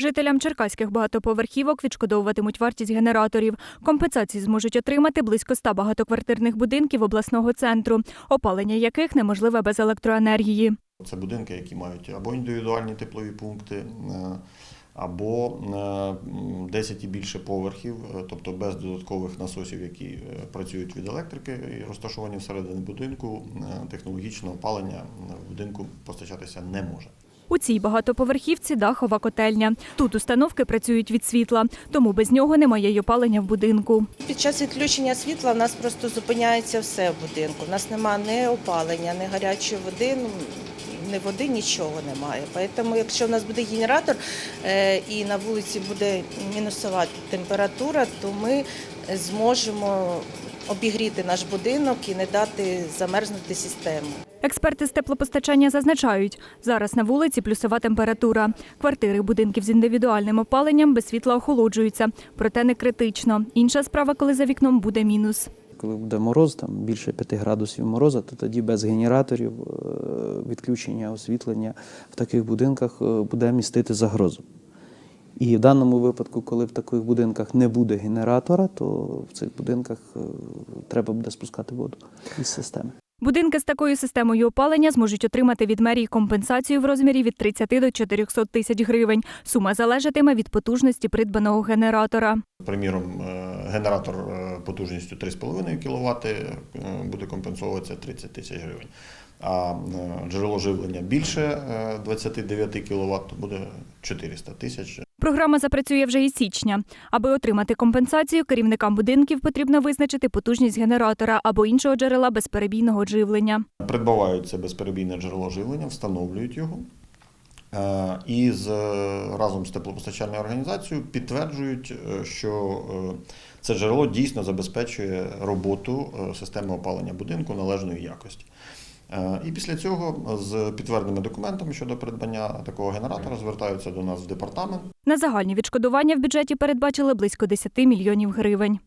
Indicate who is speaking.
Speaker 1: Жителям черкаських багатоповерхівок відшкодовуватимуть вартість генераторів. Компенсації зможуть отримати близько 100 багатоквартирних будинків обласного центру, опалення яких неможливе без електроенергії.
Speaker 2: Це будинки, які мають або індивідуальні теплові пункти, е, або е, 10 і більше поверхів, е, тобто без додаткових насосів, які е, працюють від електрики і розташовані всередині будинку, е, технологічне опалення в будинку постачатися не може.
Speaker 1: У цій багатоповерхівці дахова котельня. Тут установки працюють від світла, тому без нього немає й опалення в будинку.
Speaker 3: Під час відключення світла в нас просто зупиняється все в будинку. У нас немає ні опалення, ні гарячої води, ну, ні води, нічого немає. Тому якщо в нас буде генератор е, і на вулиці буде мінусова температура, то ми зможемо обігріти наш будинок і не дати замерзнути систему.
Speaker 1: Експерти з теплопостачання зазначають, зараз на вулиці плюсова температура. Квартири будинків з індивідуальним опаленням без світла охолоджуються, проте не критично. Інша справа, коли за вікном буде мінус.
Speaker 4: Коли буде мороз, там більше 5 градусів мороза, то тоді без генераторів е, відключення освітлення в таких будинках е, буде містити загрозу. І в даному випадку, коли в таких будинках не буде генератора, то в цих будинках е, треба буде спускати воду із системи.
Speaker 1: Будинки з такою системою опалення зможуть отримати від мерії компенсацію в розмірі від 30 до 400 тисяч гривень. Сума залежатиме від потужності придбаного генератора.
Speaker 2: Приміром, е, генератор е, потужністю 3,5 кВт буде компенсовуватися 30 тисяч гривень. А джерело живлення більше е, 29 кВт буде 400 тисяч.
Speaker 1: Програма запрацює вже із січня. Аби отримати компенсацію, керівникам будинків потрібно визначити потужність генератора або іншого джерела безперебійного живлення.
Speaker 2: Придбавають це безперебійне джерело живлення, встановлюють його. е, І з, разом з теплопостачальною організацією підтверджують, е, що е, це джерело дійсно забезпечує роботу е, системи опалення будинку належної якості. Е, І після цього з підтверденими документами щодо придбання такого генератора звертаються до нас в департамент.
Speaker 1: На загальні відшкодування в бюджеті передбачили близько 10 мільйонів гривень.